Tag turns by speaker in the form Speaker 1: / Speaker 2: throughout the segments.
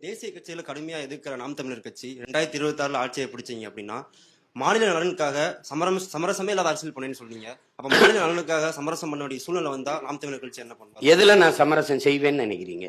Speaker 1: தேசிய கட்சியில கடுமையா எதிர்க்கிற நாம் தமிழர் கட்சி ரெண்டாயிரத்தி இருபத்தி ஆறுல ஆட்சியை பிடிச்சீங்க அப்படின்னா மாநில நலனுக்காக சமரம் சமரசமே இல்லாத அரசியல் பண்ணேன்னு சொல்றீங்க. அப்ப மாநில நலனுக்காக சமரசம் பண்ண வேண்டிய சூழ்நிலை வந்தா நாம் தமிழர் கட்சி என்ன பண்ணுவோம்
Speaker 2: எதுல நான் சமரசம் செய்வேன்னு நினைக்கிறீங்க?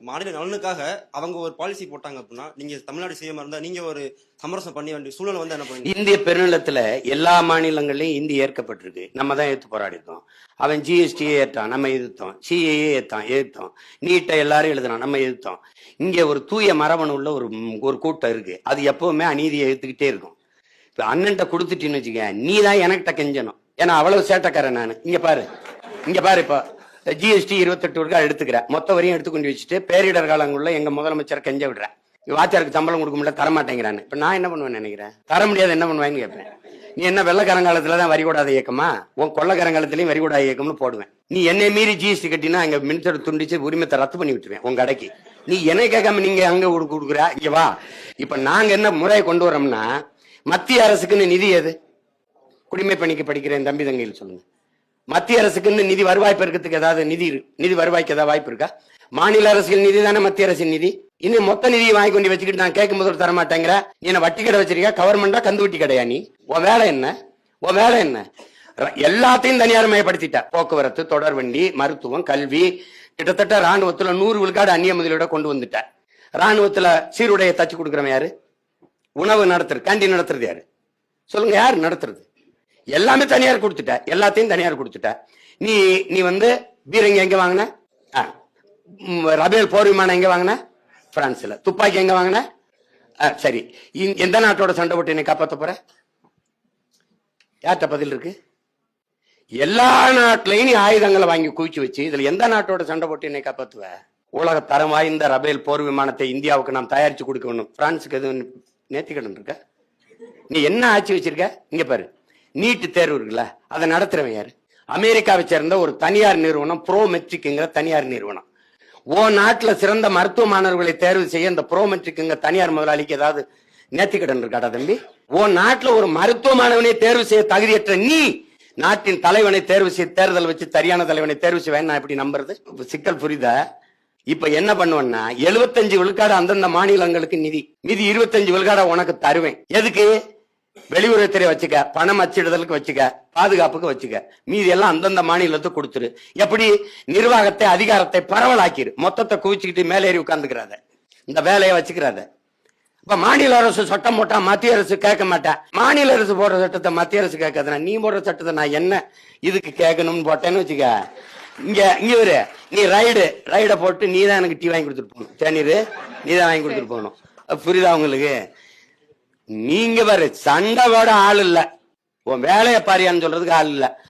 Speaker 1: மாநில நலனுக்காக அவங்க ஒரு பாலிசி போட்டாங்க அப்படின்னா நீங்க தமிழ்நாடு செய்யாம இருந்தா நீங்க ஒரு சமரசம் பண்ண வேண்டிய சூழ்நிலை வந்து என்ன பண்ணுவீங்க?
Speaker 2: இந்திய பெருநிலத்துல எல்லா மாநிலங்களையும் இந்தி ஏற்கப்பட்டிருக்கு. நம்ம தான் எடுத்து போராடி இருக்கோம் அவன் ஜிஎஸ்டி ஏற்றான் நம்ம எதிர்த்தோம். சிஏஏ ஏத்தான் எதிர்த்தோம். நீட்டை எல்லாரும் எழுதுனான் நம்ம எதிர்த்தோம். இங்க ஒரு தூய மரபணு உள்ள ஒரு ஒரு கூட்டம் இருக்கு. அது எப்பவுமே அநீதியை எடுத்துக்கிட்டே இருக்கும். இப்ப அண்ணன்ட்ட கொடுத்துட்டீன்னு வச்சுக்க நீ தான் எனக்கிட்ட கெஞ்சணும். ஏன்னா அவ்வளவு சேட்டக்காரன் நான். இங்க பாரு. இங்க பாரு இப்போ. ஜிஎஸ்டி இருபத்தெட்டு ரூபா எடுத்துக்கிறேன். மொத்த வரையும் எடுத்து கொண்டு வச்சுட்டு பேரிடர் காலங்களில் எங்க முதலமைச்சர் கெஞ்ச விடுறேன். வாத்தியாருக்கு சம்பளம் கொடுக்க முடியல தர மாட்டேங்கிறான்னு. இப்ப நான் என்ன பண்ணுவேன் நினைக்கிறேன்? தர முடியாது என்ன பண்ணுவேன்னு கேட்பேன். நீ என்ன வெள்ளக்காரங்காலத்துல தான் வரி கூடாத இயக்கமா? உன் கொள்ளக்காரங்காலத்திலயும் வரிகூடாத இயக்கம்னு போடுவேன். நீ என்னை மீறி ஜிஎஸ்டி கட்டினா அங்க மின்சார துண்டிச்சு உரிமத்தை ரத்து பண்ணி விட்டுருவேன் உன் கடைக்கு. நீ என்னை கேட்காம நீங்க அங்க கொடுக்குற? இங்க வா. இப்ப நாங்க என்ன முறையை கொண்டு வரோம்னா மத்திய அரசுக்குன்னு நிதி எது? குடிமை பணிக்கு படிக்கிற என் தம்பி தங்கையில் சொல்லுங்க. மத்திய அரசுக்குன்னு நிதி வருவாய் பெருக்கத்துக்கு ஏதாவது நிதி நிதி வருவாய்க்கு ஏதாவது வாய்ப்பு இருக்கா? மாநில அரசியல் நிதி தானே மத்திய அரசின் நிதி. இன்னும் மொத்த நிதியை வாங்கி கொண்டு வச்சுக்கிட்டு நான் கேட்கும் போது தர மாட்டேங்கிற என்ன வட்டி கடை வச்சிருக்கா கவர்மெண்டா கந்து வட்டி கடையா நீ? உன் வேலை என்ன? உன் வேலை என்ன? ர- எல்லாத்தையும் தனியார்மயப்படுத்திட்ட போக்குவரத்து தொடர்வண்டி மருத்துவம் கல்வி. கிட்டத்தட்ட ராணுவத்துல நூறு விழுக்காடு அந்நிய முதலீட கொண்டு வந்துட்ட. ராணுவத்துல சீருடையை தச்சு கொடுக்குறவன் யாரு? உணவு நடத்துறது கேண்டீன் நடத்துறது யாரு? சொல்லுங்க யார் நடத்துறது? எல்லாமே தனியார் கொடுத்துட்ட. எல்லாத்தையும் தனியார் கொடுத்துட்ட. நீ நீ வந்து பீரங்கி எங்க வாங்கின? ஆ. ரபேல் போர் விமானம் எங்க வாங்கின? பிரான்ஸ்ல துப்பாக்கி எங்க வாங்கின? ஆ, சரி. இ- எந்த நாட்டோட சண்டை போட்டு என்னை காப்பாத்த போற? யார்கிட்ட பதில் இருக்கு? எல்லா நாட்டிலையும் நீ ஆயுதங்களை வாங்கி குவிச்சு வச்சு இதுல எந்த நாட்டோட சண்டை போட்டு என்னை காப்பாத்துவ? உலக தரம் வாய்ந்த ரபேல் போர் விமானத்தை இந்தியாவுக்கு நாம் தயாரிச்சு கொடுக்கணும் பிரான்ஸுக்கு எதுவும் நேர்த்திக்கடன் இருக்க? நீ என்ன ஆட்சி வச்சிருக்க? இங்க பாரு. நீட்டு தேர்வு இருக்குல்ல அதை நடத்துறவன் யாரு? அமெரிக்காவை சேர்ந்த ஒரு தனியார் நிறுவனம் ப்ரோ மெட்ரிக்ங்கிற தனியார் நிறுவனம். ஓ நாட்டில் சிறந்த மருத்துவ மாணவர்களை தேர்வு செய்ய இந்த ப்ரோ மெட்ரிக்ங்க தனியார் முதலாளிக்கு ஏதாவது நேர்த்திக்கடன் இருக்காடா தம்பி? ஓ நாட்டில் ஒரு மருத்துவ மாணவனை தேர்வு செய்ய தகுதியற்ற நீ நாட்டின் தலைவனை தேர்வு செய்ய தேர்தல் வச்சு சரியான தலைவனை தேர்வு செய்வேன் நான் எப்படி நம்புறது? சிக்கல் புரியுதா இப்ப என்ன பண்ணுவேன்னா 75 விழுக்காடு அந்தந்த மாநிலங்களுக்கு நிதி நிதி 25 விழுக்காட உனக்கு தருவேன். எதுக்கு? வெளியுறவுத்துறை வச்சுக்க பணம் அச்சிடுதலுக்கு வச்சுக்க பாதுகாப்புக்கு வச்சுக்க. மீதி எல்லாம் அந்தந்த மாநிலத்துக்கு கொடுத்துரு. எப்படி? நிர்வாகத்தை அதிகாரத்தை பரவலாக்கிரு. மொத்தத்தை குவிச்சுக்கிட்டு மேலே ஏறி உட்கார்ந்துக்கிறாத. இந்த வேலையை வச்சுக்கிறாத. இப்ப மாநில அரசு சட்டம் போட்டா மத்திய அரசு கேட்க மாட்டேன் மாநில அரசு போடுற சட்டத்தை மத்திய அரசு கேட்காதுன்னா நீ போடுற சட்டத்தை நான் என்ன இதுக்கு கேட்கணும்னு போட்டேன்னு வச்சுக்க. இங்க இங்க இவரு நீ ரைடு. ரைட போட்டு நீ தான் எனக்கு டீ வாங்கி கொடுத்துட்டு போகணும். தேநீர் நீ தான் வாங்கி கொடுத்துட்டு போகணும். புரியுதா உங்களுக்கு? நீங்க வர சண்டை போட ஆள் இல்ல. உன் வேலையை பாரியான்னு சொல்றதுக்கு ஆள் இல்ல.